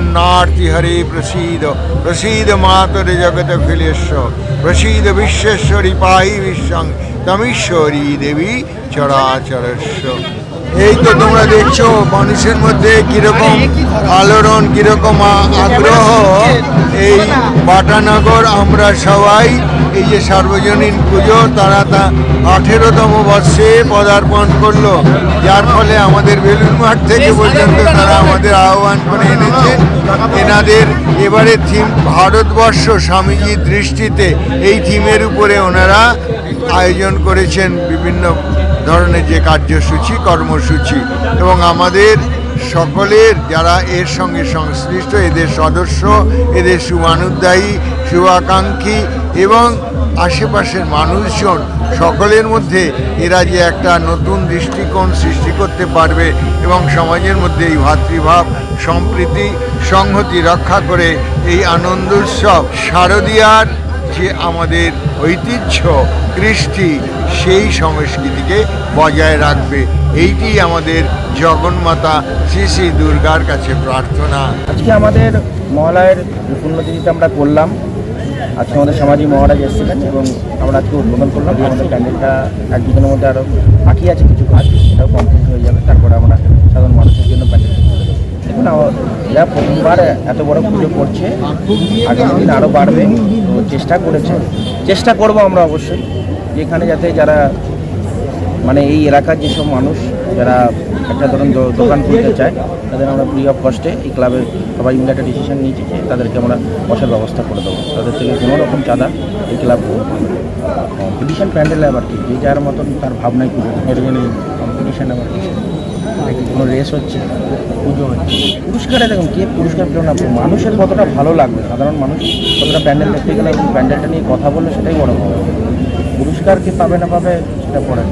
জগন্নাথি হরে প্রসীদ প্রসীদ মাতরে জগত অখিলেশ্ব প্রসীদ বিশ্বেশ্বরী পাহি বিশ্বং তমীশ্বরী দেবী চরাচরস্ব। এই তো তোমরা দেখছ মানুষের মধ্যে কীরকম আলোড়ন, কীরকম আগ্রহ। এই বাটানগর আমরা সবাই, এই যে সার্বজনীন পুজো, তারা তা আঠেরোতম বর্ষে পদার্পণ করল। যার ফলে আমাদের বেলুন মাঠ থেকে পর্যন্ত তারা আমাদের আহ্বান করে এনেছে। এনাদের এবারে থিম ভারতবর্ষ স্বামীজির দৃষ্টিতে, এই থিমের উপরে ওনারা আয়োজন করেছেন বিভিন্ন ধরনের যে কার্যসূচি, কর্মসূচি এবং আমাদের সকলের যারা এর সঙ্গে সংশ্লিষ্ট, এদের সদস্য, এদের শুভানুদ্দায়ী শুভাকাঙ্ক্ষী এবং আশেপাশের মানুষজন সকলের মধ্যে এরা যে একটা নতুন দৃষ্টিকোণ সৃষ্টি করতে পারবে এবং সমাজের মধ্যে এই ভাতৃভাব, সম্প্রীতি, সংহতি রক্ষা করে এই আনন্দ উৎসব শারদীয়ার যে আমাদের ঐতিহ্য কৃষ্টি সেই সংস্কৃতিকে বজায় রাখবে। এইটি আমাদের জগন্মাতা শ্রী শ্রী দুর্গার কাছে প্রার্থনা। আজকে আমাদের মহালয়ের পুণ্যতিথিতে আমরা করলাম। আজকে আমাদের সামাজিক মহারাজ এসেছিলেন এবং আমরা আজকে উদ্বোধন করলাম। আমাদের প্যান্ডেলটা এক দুদিনের মধ্যে আরও বাকি আছে কিছু কাজ সেটাও কমপ্লিট হয়ে যাবে। তারপরে আমরা সাধারণ মানুষের জন্য প্যান্ডেল দেখুন এরা প্রথমবার এত বড় পুজো করছে। আগামী দিন আরও বাড়বে। চেষ্টা করেছে চেষ্টা করব আমরা অবশ্যই, যেখানে যাতে যারা মানে এই এলাকার যেসব মানুষ, যারা একটা ধরুন দোকান খুলতে চায়, তাদের আমরা ফ্রি অফ কস্টে এই ক্লাবের সবাই মিলে একটা ডিসিশন নিয়েছি যে তাদেরকে আমরা বসার ব্যবস্থা করে দেবো। তাদের থেকে কোনো রকম চাঁদা এই ক্লাব কম্পিটিশন প্যান্ডেলে আবার কি? যে যার মতন তার ভাবনায় পুজো। এর জন্য কম্পিটিশন আবার কি এটা কি? কোনো রেস হচ্ছে? পুজো হচ্ছে। পুরস্কারে দেখুন, কে পুরস্কার পেল না, মানুষের কতটা ভালো লাগবে? সাধারণ মানুষ কতটা প্যান্ডেল দেখতে গেলে প্যান্ডেলটা নিয়ে কথা বললে সেটাই বড় হবে পুরস্কার কি পাবে না পাবে, সেটা পরে